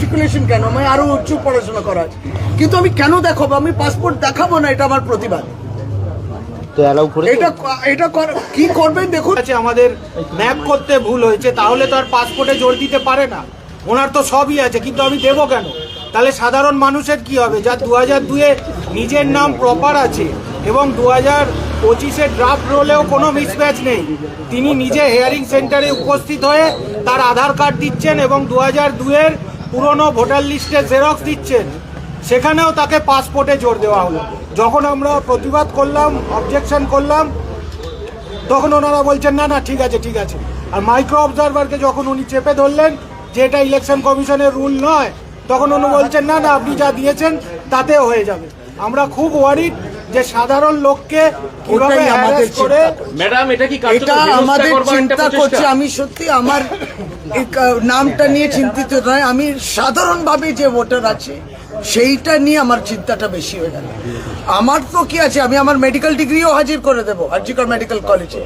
Matriculation কেন? আমি আরও উচ্চ পড়াশোনা করা আছে। কিন্তু আমি কেন দেখাবো? আমি পাসপোর্ট দেখাবো না এটা আমার প্রতিবাদ। তো অ্যালাউ করে এটা এটা কর- কি করবেন দেখুন? আছে আমাদের ম্যাপ করতে ভুল হয়েছে তাহলে তো আর পাসপোর্টে জোর দিতে পারে না। ওনার তো সবই আছে কিন্তু আমি দেবো কেন? তাহলে সাধারণ মানুষের কি হবে? যা দু হাজার দুয়ে নিজের নাম প্রপার আছে এবং দু হাজার পঁচিশে ড্রাফট রোলেও কোনো মিসম্যাচ নেই। তিনি নিজে হেয়ারিং সেন্টারে উপস্থিত হয়ে তার আধার কার্ড দিচ্ছেন এবং দু হাজার দুয়ের পুরনো ভোটার লিস্টে জেরক্স দিচ্ছেন। সেখানেও তাকে পাসপোর্টে জোর দেওয়া হলো। যখন আমরা প্রতিবাদ করলাম অবজেকশন করলাম তখন ওনারা বলছেন না না ঠিক আছে ঠিক আছে। আর মাইক্রো অবজারভারকে যখন উনি চেপে ধরলেন যে এটা ইলেকশন কমিশনের রুল নয় তখন উনি বলছেন না না আপনি যা দিয়েছেন তাতেও হয়ে যাবে। আমরা খুব ওয়ারিড যে সাধারণ লোককে কীভাবে আমাদের করে ম্যাডাম এটা কি এটা আমাদের চিন্তা করছে। আমি সত্যি আমার নামটা নিয়ে চিন্তিত নয়, আমি সাধারণভাবে যে ভোটার আছে, সেইটা নিয়ে আমার চিন্তাটা বেশি হয়ে গেল। আমার তো কি আছে, আমি আমার মেডিকেল ডিগ্রিও হাজির করে দেবো আরজিকর মেডিকেল কলেজে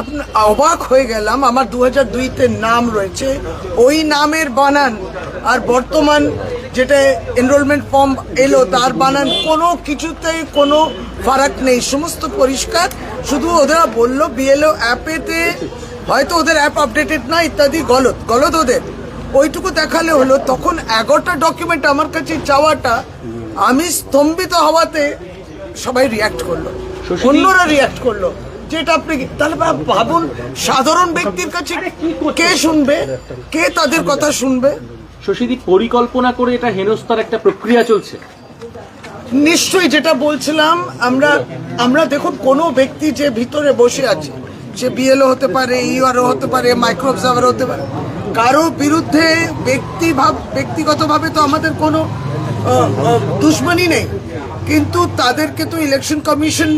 আপনার অবাক হয়ে গেলাম, আমার দু হাজার দুইতে নাম রয়েছে, ওই নামের বানান, আর বর্তমান যেটা এনরোলমেন্ট ফর্ম এলো, তার বানান কোনো কিছুতে কোনো ফারাক নেই, সমস্ত পরিষ্কার। শুধু ওরা বলল বিএলও অ্যাপেতে হয়তো ওদের অ্যাপ আপডেটেড না ইত্যাদি গলত গলত ওদের। ওইটুকু দেখালে হলো তখন এগারোটা ডকুমেন্ট আমার কাছে চাওয়াটা আমি স্তম্ভিত হওয়াতে সবাই রিয়াক্ট করল। অন্যরা রিয়াক্ট করল যেটা আপনি তাহলে ভাব- ভাবুন সাধারণ ব্যক্তির কাছে কে শুনবে? কে তাদের কথা শুনবে? শশীদি পরিকল্পনা করে এটা হেনস্থার একটা প্রক্রিয়া চলছে। নিশ্চয়ই যেটা বলছিলাম আমরা আমরা দেখুন কোনো ব্যক্তি যে ভিতরে বসে আছে সে বিএলও হতে পারে ইউআরও হতে পারে মাইক্রো অবজার্ভার হতে পারে, কারও বিরুদ্ধে ব্যক্তিভাব ব্যক্তিগতভাবে তো আমাদের কোনো দুশ্মনী নেই। কিন্তু তাদেরকে তো ইলেকশন কমিশন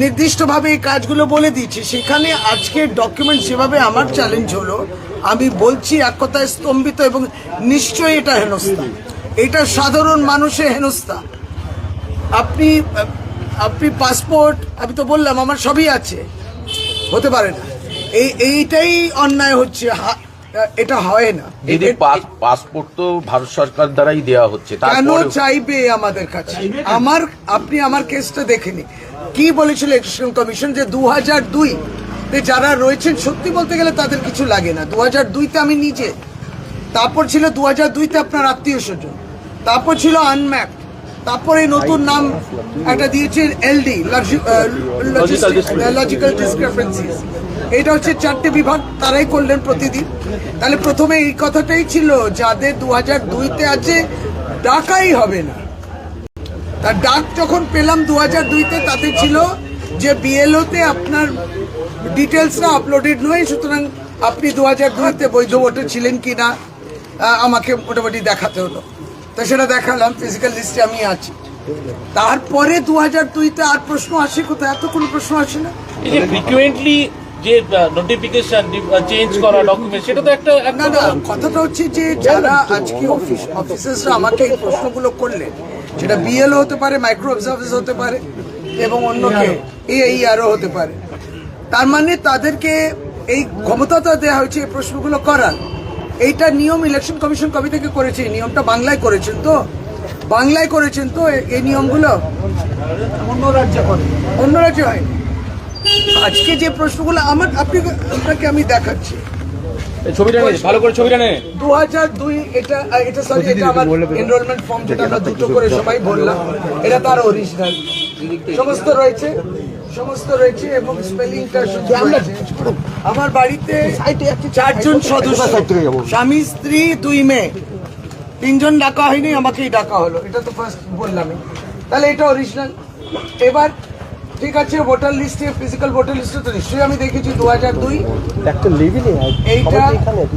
নির্দিষ্টভাবে এই কাজগুলো বলে দিয়েছে। সেখানে আজকের ডকুমেন্ট যেভাবে আমার চ্যালেঞ্জ হলো। আমি বলছি এক কথায় স্তম্ভিত এবং নিশ্চয়ই এটা হেনস্থা। এটা সাধারণ মানুষের হেনস্থা। আপনি আপনি পাসপোর্ট আমি তো বললাম, আমার সবই আছে। হতে পারে না। এই এইটাই অন্যায় হচ্ছে। এটা হয় না। দিদি পাস- পাসপোর্ট তো ভারত সরকার দ্বারাই দেওয়া হচ্ছে কেন চাইবে আমাদের কাছে? আমার আপনি আমার কেসটা দেখেনি। কি বলেছিল ইলেকশন কমিশন যে দু হাজার দুই যারা রয়েছেন সত্যি বলতে গেলে তাদের কিছু লাগে না। দু হাজার দুইতে আমি নিজে। তারপর ছিল দু হাজার দুইতে আপনার আত্মীয় স্বজন। তারপর ছিল আনম্যাপ তারপরে নতুন নাম একটা দিয়েছে এলডি লজিক্যাল ডিসক্রিপেন্সিস এটা হচ্ছে চারটে বিভাগ তারাই করলেন প্রতিদিন। তাহলে প্রথমে এই কথাটাই ছিল যাদের দু হাজার দুইতে আছে ডাকাই হবে না। তার ডাক যখন পেলাম দু হাজার দুইতে তাতে ছিল যে বিএলওতে আপনার ডিটেলসটা আপলোডেড নয় সুতরাং আপনি দু হাজার দুইতে বৈধ ভোটে ছিলেন কি না আমাকে মোটামুটি দেখাতে হলো। তা সেটা দেখালাম ফিজিক্যাল লিস্টে আমি আছি। তারপরে দু হাজার দুইতে আর প্রশ্ন আসে কোথায়? এত কোনো প্রশ্ন আসে না। ফ্রিকুয়েন্টলি যে নোটিফিকেশন চেঞ্জ করা ডকুমেন্ট সেটা তো একটা না না কথাটা হচ্ছে যে যারা আজকে অফিস অফিসার্সরা আমাকে এই প্রশ্নগুলো করলেন সেটা বিএলও হতে পারে মাইক্রো অবজার্ভার্স হতে পারে এবং অন্য কে এই আরও হতে পারে। তার মানে তাদেরকে এই ক্ষমতাটা দেওয়া হয়েছে এই প্রশ্নগুলো করার। এইটা নিয়ম ইলেকশন কমিশন কবে থেকে করেছে? এই নিয়মটা বাংলায় করেছেন তো? বাংলায় করেছেন তো এই নিয়মগুলো? অন্য রাজ্যে করে। অন্য রাজ্যে হয়? আজকে যে প্রশ্নগুলো আমার আপনি আপনাকে আমি দেখাচ্ছি। ছবিটা ভালো করে ছবিটা নে। দু হাজার দুই এটা এটা সরি এটা আমার এনরোলমেন্ট ফর্ম যেটা আমরা দুটো করে সবাই বললাম। এটা তার অরিজিনাল সমস্ত রয়েছে? সমস্ত রয়েছে এবং স্পেলিংটা রয়েছে। আমার বাড়িতে চারজন সদস্য। স্বামী স্ত্রী দুই মেয়ে। তিনজন ডাকা হয়নি আমাকেই ডাকা হলো। এটা তো ফার্স্ট বললামই। তাহলে এটা অরিজিনাল এবার ঠিক আছে ভোটার লিস্টে ফিজিক্যাল ভোটার লিস্টে তো নিশ্চয়ই আমি দেখেছি দু হাজার দুই। এইটা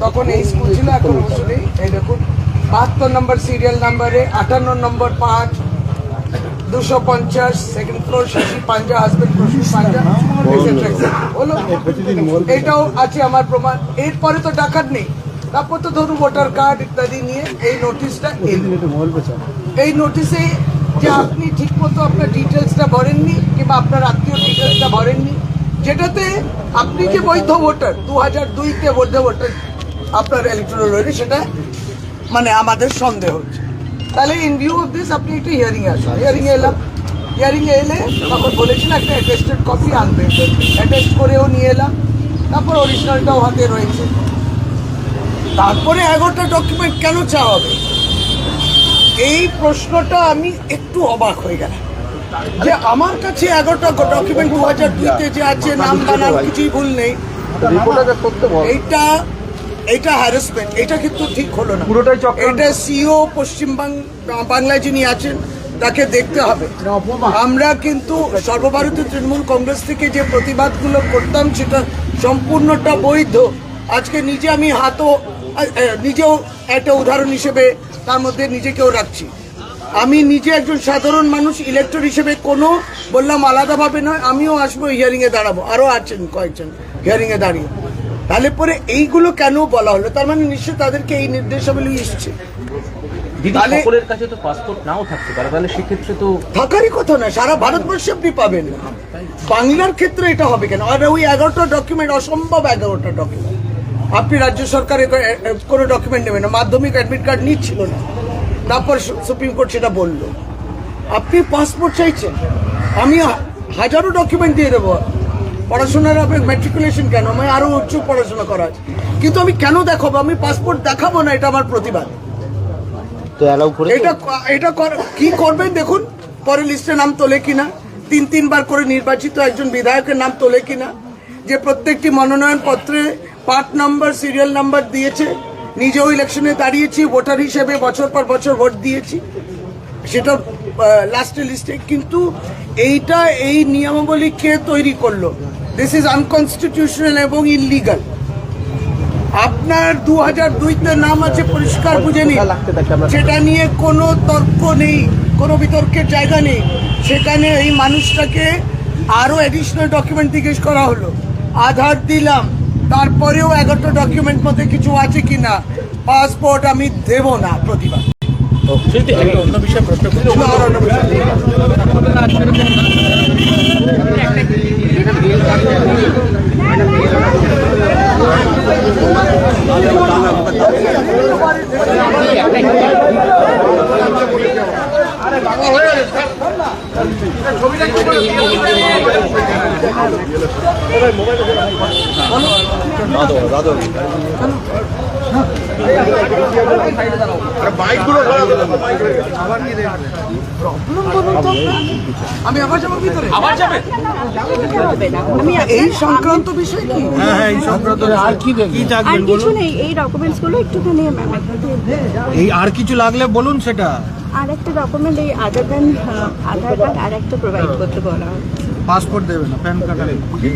তখন এই স্কুল ছিল এখন এই দেখুন বাহাত্তর নম্বর সিরিয়াল নাম্বারে আটান্ন নম্বর পাঁচ দুশো পঞ্চাশ সেকেন্ড ফ্লোর শশী পাঞ্জা হাজবেন্ড প্রসূন পাঞ্জা etc, etc. হলো এটাও আছে আমার প্রমাণ। এরপরে তো ডাকাত নেই। তারপর তো ধরুন ভোটার কার্ড ইত্যাদি নিয়ে এই নোটিশটা এই নোটিশে যে আপনি ঠিকমতো আপনার ডিটেলসটা ভরেননি কিংবা আপনার আত্মীয় ডিটেলসটা ভরেননি যেটাতে আপনি যে বৈধ ভোটার দু হাজার দুইতে বৈধ ভোটার আপনার ইলেকট্রাল রয়েছে সেটা মানে আমাদের সন্দেহ হচ্ছে। তাহলে ইন ভিউ অফ দিস আপনি একটু হিয়ারিং আসুন। হিয়ারিং এলাম। হিয়ারিং এলে তখন বলেছিল একটা অ্যাটেস্টেড কপি আনবে। অ্যাটেস্ট করেও নিয়ে এলাম। তারপর অরিজিনালটাও হাতে রয়েছে। তারপরে এগারোটা ডকুমেন্ট কেন চাওয়া হবে? এই প্রশ্নটা আমি একটু অবাক হয়ে গেলাম। যে আমার কাছে এগারোটা ডকুমেন্ট দু হাজার দুইতে যে আছে নাম বানান কিছুই ভুল নেই। এইটা এটা হ্যারাসমেন্ট এটা কিন্তু ঠিক হলো না। পুরোটাই। এটা সিও পশ্চিমবঙ্গ বাংলায় যিনি আছেন তাকে দেখতে হবে। আমরা কিন্তু সর্বভারতীয় তৃণমূল কংগ্রেস থেকে যে প্রতিবাদগুলো করতাম সেটা সম্পূর্ণটা বৈধ। আজকে নিজে আমি হাতও নিজেও একটা উদাহরণ হিসেবে তার মধ্যে নিজেকেও রাখছি। আমি নিজে একজন সাধারণ মানুষ ইলেক্টর হিসেবে কোনো বললাম আলাদাভাবে নয় আমিও আসব হিয়ারিংয়ে দাঁড়াবো। আরও আছেন কয়েকজন হিয়ারিংয়ে দাঁড়িয়ে। তাহলে পরে এইগুলো কেন বলা হলো? তার মানে নিশ্চয় তাদেরকে এই নির্দেশাবলী এসছে। সকলের কাছে তো পাসপোর্ট নাও থাকতে পারে তাহলে সেক্ষেত্রে তো থাকারই কথা না সারা ভারতবর্ষে আপনি পাবেন না। বাংলার ক্ষেত্রে এটা হবে কেন? আর ওই এগারোটা ডকুমেন্ট অসম্ভব এগারোটা ডকুমেন্ট আপনি রাজ্য সরকারের কোনো ডকুমেন্ট নেবেন না মাধ্যমিক অ্যাডমিট কার্ড নিচ্ছিল না। তারপর সুপ্রিম কোর্ট সেটা বলল। আপনি পাসপোর্ট চাইছেন আমি হাজারো ডকুমেন্ট দিয়ে দেবো। পড়াশোনার আপনার ম্যাট্রিকুলেশন কেন? আমি আরও উচ্চ পড়াশোনা করা আছে। কিন্তু আমি কেন দেখাবো? আমি পাসপোর্ট দেখাবো না এটা আমার প্রতিবাদ। তো অ্যালাউ করে এটা এটা কি করবেন দেখুন? পরে লিস্টে নাম তোলে কিনা? তিন তিনবার করে নির্বাচিত একজন বিধায়কের নাম তোলে কিনা? যে প্রত্যেকটি মনোনয়ন পত্রে পার্ট নাম্বার সিরিয়াল নাম্বার দিয়েছে নিজেও ইলেকশনে দাঁড়িয়েছি ভোটার হিসেবে বছর পর বছর ভোট দিয়েছি। সেটা লাস্টে লিস্টে কিন্তু এইটা এই নিয়মাবলী কে তৈরি করল? দিস ইজ আনকনস্টিটিউশনাল এবং ইলিগাল আপনার দু হাজার দুইতে নাম আছে পরিষ্কার বুঝে নিন। সেটা নিয়ে কোনো তর্ক নেই, কোনো বিতর্কের জায়গা নেই। সেখানে এই মানুষটাকে আরও অ্যাডিশনাল ডকুমেন্ট জিজ্ঞেস করা হলো। আধার দিলাম, তারপরেও এগারোটা ডকুমেন্ট মধ্যে কিছু আছে কি না পাসপোর্ট আমি দেব না প্রতিবার। যদি একটা অন্য বিষয়ে প্রশ্ন করি আমি আবার যাব ভিতরে? আবার যাবে? এই সংক্রান্ত বিষয় কি? হ্যাঁ হ্যাঁ এই সংক্রান্ত আর কি কি আর কিছু নেই এই ডকুমেন্টসগুলো একটুখানি এই আর কিছু লাগলে বলুন সেটা। আর একটা ডকুমেন্ট এই আদার দেন আধার কার্ড আর একটা প্রোভাইড করতে বলা হয় পাসপোর্ট দেবে না প্যান কার্ড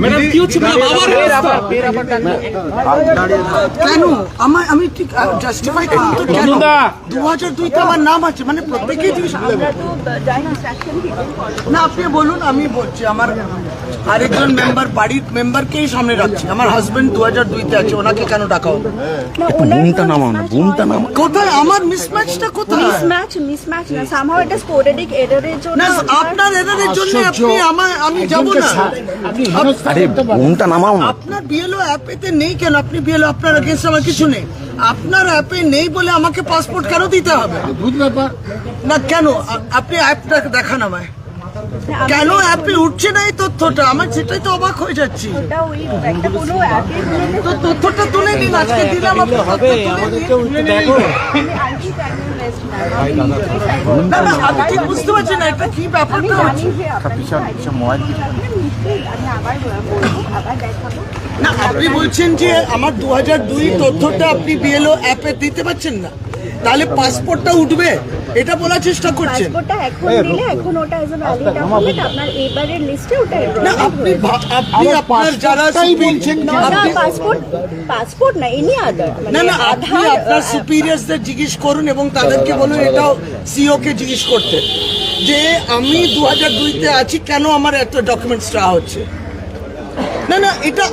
ম্যাডাম কি হচ্ছে ম্যাডাম আবার কেন? আমার আমি ঠিক জাস্টিফাই করুন তো কেন? দু হাজার দুইতে আমার নাম আছে মানে প্রত্যেকেই তো ইনস্ট্রাকশন না আপনি বলুন আমি বলছি আমার আরেকজন মেম্বার বাড়ির মেম্বারকেই সামনে রাখছি। আমার হাজবেন্ড দু হাজার দুইতে আছে ওনাকে কেন ডাকা হবে বুমটা নামাও না বুমটা নামাও। কোথায়? আমার মিসম্যাচটা কোথায়? মিসম্যাচ মিসম্যাচ না সামহাউ এটা স্পোরেডিক এররের জন্য না আপনার এরারের জন্য আপনি আমার আমি আপনার বিএলও অ্যাপেতে নেই কেন? আপনি বিএলও আপনার এগেনস্ট আমার কিছু নেই। আপনার অ্যাপে নেই বলে আমাকে পাসপোর্ট কেন দিতে হবে? না কেন? আপনি অ্যাপটা দেখান আমায়। কেন অ্যাপে উঠছে না তথ্যটা? আমার সেটাই তো অবাক হয়ে যাচ্ছি। তথ্যটা তুলে দিন আজকে দিলাম আপনার আপনি বলছেন যে আমার দু হাজার দুই তথ্যটা আপনি বিএলও অ্যাপে দিতে পারছেন না? তাহলে পাসপোর্টটা উঠবে? এটা বলার চেষ্টা করছেন। পাসপোর্টটা এখন দিলে এখন ওটা এজ এ ভ্যালিড ডকুমেন্ট আপনার এবারের লিস্টে ওটা না আপনি যাবে। ভা- আপনি আপনার যারা বলছেন না না পাসপোর্ট পাসপোর্ট না এনি আদার না না আপনি আপনার সুপিরিয়ার্সদের জিজ্ঞেস করুন এবং তাদেরকে বলুন এটাও সিও কে জিজ্ঞেস করতে। যে আমি দু হাজার দুইতে আছি কেন আমার এত ডকুমেন্টস চাওয়া হচ্ছে? না না এটা